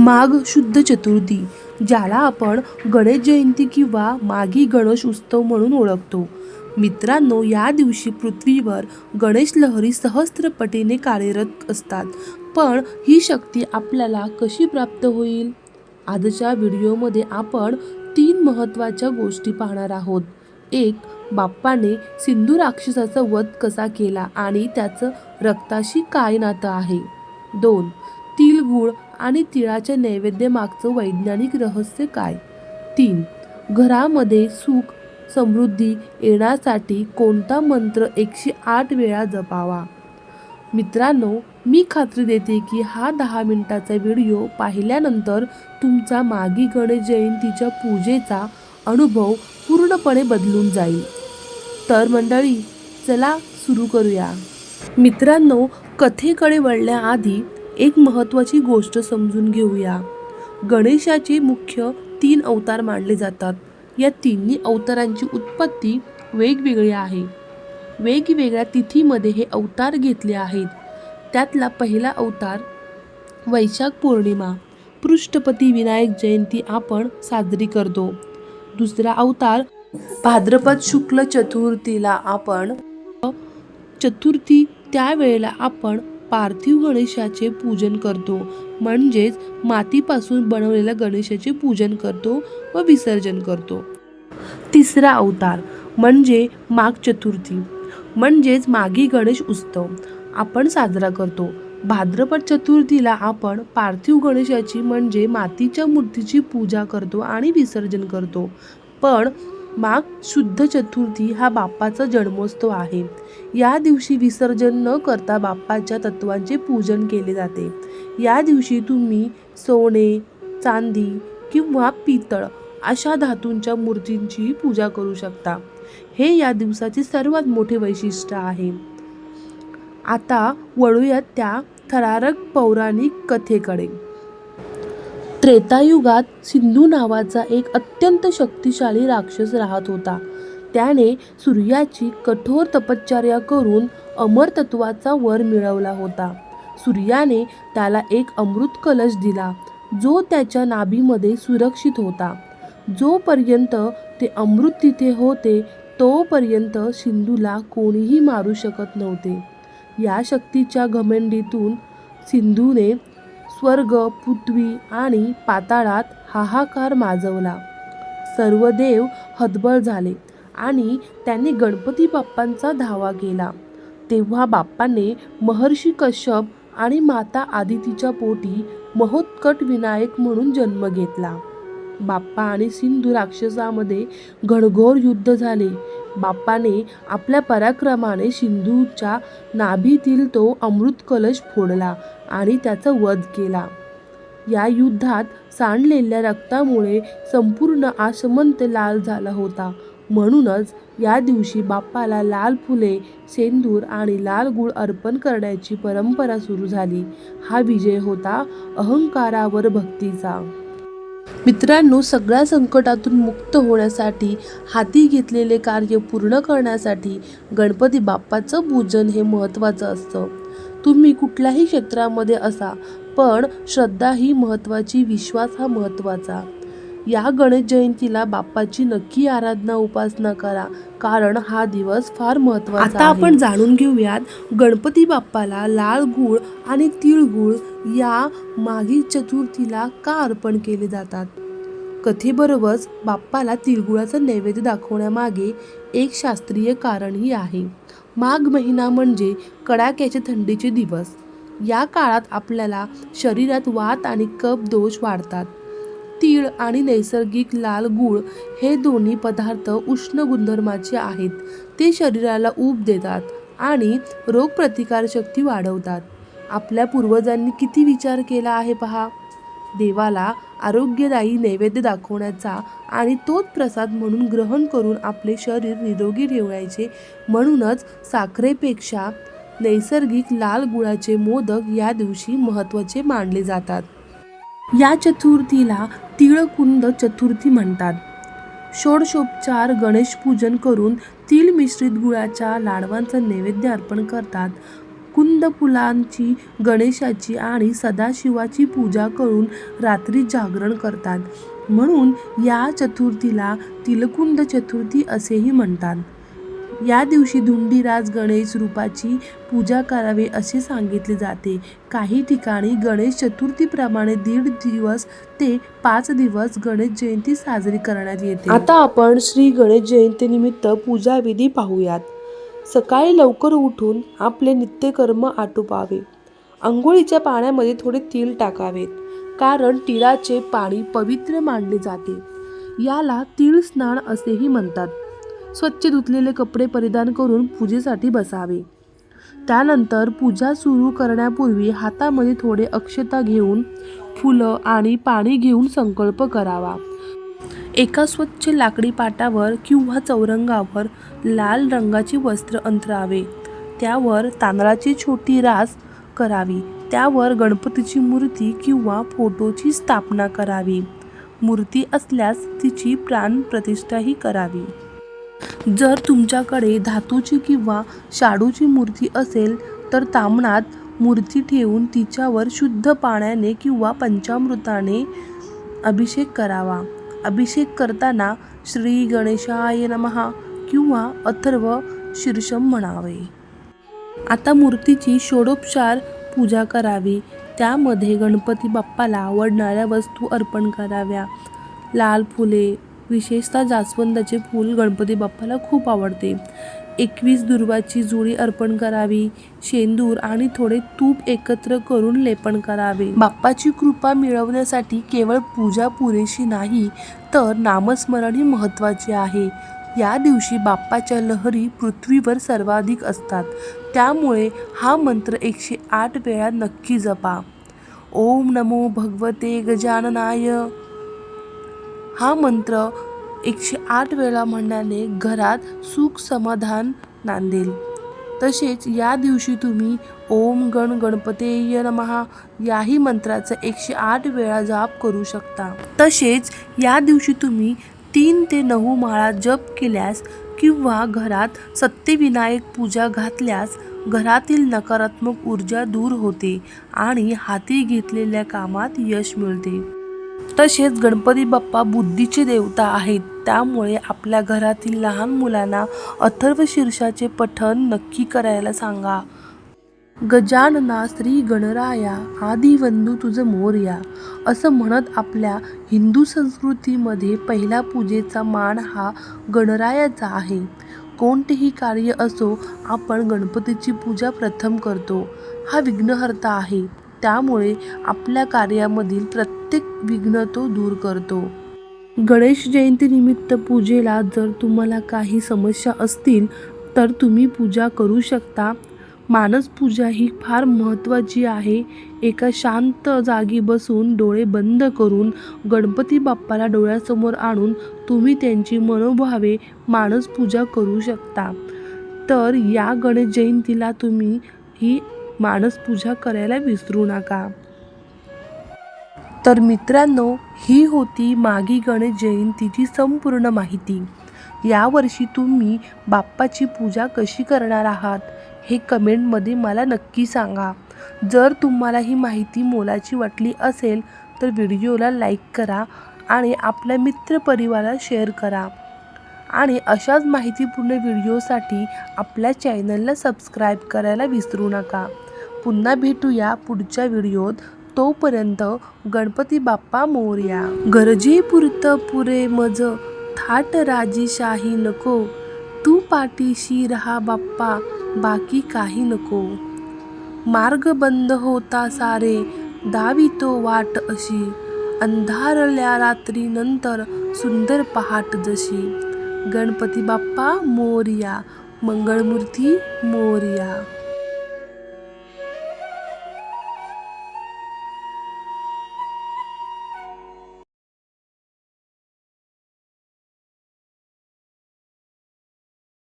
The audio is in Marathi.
माघ शुद्ध चतुर्थी ज्याला आपण गणेश जयंती किंवा माघी गणेश उत्सव म्हणून ओळखतो. मित्रांनो या दिवशी पृथ्वीवर गणेश लहरी सहस्त्रपटीने कार्यरत असतात पण ही शक्ती आपल्याला कशी प्राप्त होईल? आजच्या व्हिडिओमध्ये आपण तीन महत्त्वाच्या गोष्टी पाहणार आहोत. एक बाप्पाने सिंधू राक्षसाचा वध कसा केला आणि त्याचं रक्ताशी काय नातं आहे? दोन तिळगुळ आणि तिळाच्या नैवेद्य मागचं वैज्ञानिक रहस्य काय? तीन. घरामध्ये सुख समृद्धी येण्यासाठी कोणता मंत्र एकशे आठ वेळा जपावा? मित्रांनो मी खात्री देते की हा दहा मिनिटाचा व्हिडिओ पाहिल्यानंतर तुमचा मागी गणेश जयंतीच्या पूजेचा अनुभव पूर्णपणे बदलून जाईल. तर मंडळी चला सुरू करूया. मित्रांनो कथेकडे वळण्याआधी एक महत्त्वाची गोष्ट समजून घेऊया. गणेशाचे मुख्य तीन अवतार मानले जातात. या तिन्ही अवतारांची उत्पत्ती वेगवेगळी आहे. वेगवेगळ्या तिथीमध्ये हे अवतार घेतले आहेत. त्यातला पहिला अवतार वैशाख पौर्णिमा. पृष्ठपती विनायक जयंती आपण साजरी करतो. दुसरा अवतार भाद्रपद शुक्ल चतुर्थीला आपण चतुर्थी त्यावेळेला आपण पार्थिव गणेशाचे पूजन करतो. म्हणजेच मातीपासून बनवलेल्या गणेशाचे पूजन करतो व विसर्जन करतो. तिसरा अवतार म्हणजे माघ चतुर्थी. म्हणजेच मागी गणेश उत्सव. आपण साजरा करतो. भाद्रपद चतुर्थीला आपण पार्थिव गणेशाची म्हणजे मातीच्या मूर्तीची पूजा करतो आणि विसर्जन करतो. पण माघ शुद्ध चतुर्थी हा बाप्पाचा जन्मोत्सव आहे. या दिवशी विसर्जन न करता बाप्पाच्या तत्वांचे पूजन केले जाते. या दिवशी तुम्ही सोने चांदी किंवा पितळ अशा धातूंच्या मूर्तींची पूजा करू शकता. हे या दिवसाचे सर्वात मोठे वैशिष्ट्य आहे. आता वळूयात त्या थरारक पौराणिक कथेकडे. त्रेतायुगात सिंधू नावाचा एक अत्यंत शक्तिशाली राक्षस राहत होता. त्याने सूर्याची कठोर तपश्चर्या करून अमरतत्वाचा वर मिळवला होता. सूर्याने त्याला एक अमृत कलश दिला जो त्याच्या नाभीमध्ये सुरक्षित होता. जोपर्यंत ते अमृत तिथे होते तोपर्यंत सिंधूला कोणीही मारू शकत नव्हते. या शक्तीच्या घमेंडीतून सिंधूने स्वर्ग पृथ्वी आणि पाताळात हाहाकार माजवला. सर्व देव हतबल झाले आणि त्यांनी गणपती बाप्पांचा धावा केला. तेव्हा बाप्पाने महर्षी कश्यप आणि माता आदितीच्या पोटी महोत्कट विनायक म्हणून जन्म घेतला. बाप्पा आणि सिंधू राक्षसामध्ये घडघोर युद्ध झाले. बाप्पाने आपल्या पराक्रमाने सिंधूच्या नाभीतील तो अमृत कलश फोडला आणि त्याचा वध केला. या युद्धात सांडलेल्या रक्तामुळे संपूर्ण आसमंत लाल झाला होता. म्हणूनच या दिवशी बाप्पाला लाल फुले सेंदूर आणि लाल गुळ अर्पण करण्याची परंपरा सुरू झाली. हा विजय होता अहंकारावर भक्तीचा. मित्रांनो सगळ्या संकटातून मुक्त होण्यासाठी हाती घेतलेले कार्य पूर्ण करण्यासाठी गणपती बाप्पाचं पूजन हे महत्त्वाचं असतं. तुम्ही कुठल्याही क्षेत्रामध्ये असा पण श्रद्धा ही महत्त्वाची विश्वास हा महत्त्वाचा. या गणेश जयंतीला बाप्पाची नक्की आराधना उपासना करा कारण हा दिवस फार महत्त्वाचा आता आपण जाणून घेऊयात गणपती बाप्पाला लाल गूळ आणि तिळगुळ या मागील चतुर्थीला का अर्पण केले जातात? कथेबरोबरच बाप्पाला तिळगुळाचा नैवेद्य दाखवण्यामागे एक शास्त्रीय कारणही आहे. माघ महिना म्हणजे कडाक्याचे थंडीचे दिवस. या काळात आपल्याला शरीरात वात आणि कप दोष वाढतात. तीळ आणि नैसर्गिक लाल गूळ हे दोन्ही पदार्थ उष्ण गुणधर्माचे आहेत. ते शरीराला ऊब देतात आणि रोगप्रतिकारशक्ती वाढवतात. आपल्या पूर्वजांनी किती विचार केला आहे पहा. देवाला आरोग्यदायी नैवेद्य दाखवण्याचा आणि तोच प्रसाद म्हणून ग्रहण करून आपले शरीर निरोगी ठेवायचे म्हणूनच साखरेपेक्षा नैसर्गिक लाल गुळाचे मोदक या दिवशी महत्त्वाचे मानले जातात. या चतुर्थीला तिळकुंद चतुर्थी म्हणतात. षोडशोपचार गणेश पूजन करून तिल मिश्रित गुळाच्या लाडवांचा नैवेद्य अर्पण करतात. मुकुंद फुलांची गणेशाची आणि सदाशिवाची पूजा करून रात्री जागरण करतात. म्हणून या चतुर्थीला तिलकुंद चतुर्थी असेही म्हणतात. या दिवशी धुंडीराज गणेश रूपाची पूजा करावी असे सांगितले जाते. काही ठिकाणी गणेश चतुर्थीप्रमाणे दीड दिवस ते पाच दिवस गणेश जयंती साजरी करण्यात येते. आता आपण श्री गणेश जयंतीनिमित्त पूजाविधी पाहूयात. सकाळी लवकर उठून आपले नित्यकर्म आटोपावे. आंघोळीच्या पाण्यामध्ये थोडे तीळ टाकावेत कारण तिळाचे पाणी पवित्र मानले जाते. याला तीळ स्नान असेही म्हणतात. स्वच्छ धुतलेले कपडे परिधान करून पूजेसाठी बसावे. त्यानंतर पूजा सुरू करण्यापूर्वी हातामध्ये थोडे अक्षता घेऊन फुलं आणि पाणी घेऊन संकल्प करावा. एका स्वच्छ लाकडी पाटावर किंवा चौरंगावर लाल रंगाचे वस्त्र अंतरावे. त्यावर तांदळाची छोटी रास करावी. त्यावर गणपतीची मूर्ती किंवा फोटोची स्थापना करावी. मूर्ती असल्यास तिची प्राणप्रतिष्ठाही करावी. जर तुमच्याकडे धातूची किंवा शाडूची मूर्ती असेल तर तांबणात मूर्ती ठेवून तिच्यावर शुद्ध पाण्याने किंवा पंचामृताने अभिषेक करावा. अभिषेक करताना श्री गणेशाय नमहा किंवा अथर्व शीर्षम म्हणावे. आता मूर्तीची षोडोपचार पूजा करावी. त्यामध्ये गणपती बाप्पाला आवडणाऱ्या वस्तू अर्पण कराव्या. लाल फुले विशेषतः जास्वंदाचे फूल गणपती बाप्पाला खूप आवडते. एकवीस दुर्वाची जुळी अर्पण करावी. शेंदूर आणि थोडे तूप एकत्र करून लेपन करावे. बाप्पाची कृपा मिळवण्यासाठी केवळ पूजा पुरेशी नाही तर नामस्मरणही महत्त्वाचे आहे. या दिवशी बाप्पाच्या लहरी पृथ्वीवर सर्वाधिक असतात. त्यामुळे हा मंत्र एकशे आठ वेळा नक्की जपा. ओम नमो भगवते गजाननाय. हा मंत्र एकशे आठ वेळा म्हणण्याने घरात सुख समाधान नांदेल. तसेच या दिवशी तुम्ही ओम गण गणपतेय नमहा याही मंत्राचा एकशे आठ वेळा जाप करू शकता. तसेच या दिवशी तुम्ही तीन ते नऊ माळा जप केल्यास किंवा घरात सत्यविनायक पूजा घातल्यास घरातील नकारात्मक ऊर्जा दूर होते आणि हाती घेतलेल्या कामात यश मिळते. तसेच गणपती बाप्पा बुद्धीचे देवता आहेत. त्यामुळे आपल्या घरातील लहान मुलांना अथर्व शीर्षाचे पठण नक्की करायला सांगा. गजानना श्री गणराया आदिवंदू तुझं मोर्या असं म्हणत आपल्या हिंदू संस्कृतीमध्ये पहिला पूजेचा मान हा गणरायाचा आहे. कोणतेही कार्य असो आपण गणपतीची पूजा प्रथम करतो. हा विघ्नहर्ता आहे. त्यामुळे आपल्या कार्यामधील प्रत्येक विघ्न तो दूर करतो. गणेश जयंतीनिमित्त पूजेला जर तुम्हाला काही समस्या असतील तर तुम्ही पूजा करू शकता. मानस पूजा ही फार महत्त्वाची आहे. एका शांत जागी बसून डोळे बंद करून गणपती बाप्पाला डोळ्यासमोर आणून तुम्ही त्यांची मनोभावे मानस पूजा करू शकता. तर या गणेश जयंतीला तुम्ही ही मानस पूजा करायला विसरू नका. तर मित्रांनो ही होती मागी गणेश जयंतीची संपूर्ण माहिती. यावर्षी तुम्ही बाप्पाची पूजा कशी करणार आहात हे कमेंटमध्ये मला नक्की सांगा. जर तुम्हाला ही माहिती मोलाची वाटली असेल तर व्हिडिओला लाईक करा आणि आपल्या मित्रपरिवाराला शेअर करा. आणि अशाच माहितीपूर्ण व्हिडिओसाठी आपल्या चॅनलला सबस्क्राईब करायला विसरू नका. पुन्हा भेटूया पुढच्या व्हिडिओत. तोपर्यंत गणपती बाप्पा मोर्या. गरजे पुरतं पुरे मज थाट राजीशाही नको. तू पाठीशी रहा बाप्पा बाकी काही नको. मार्ग बंद होता सारे दावी तो वाट अशी. अंधारल्या रात्रीनंतर सुंदर पहाट जशी. गणपती बाप्पा मोरया मंगळमूर्ती मोरया.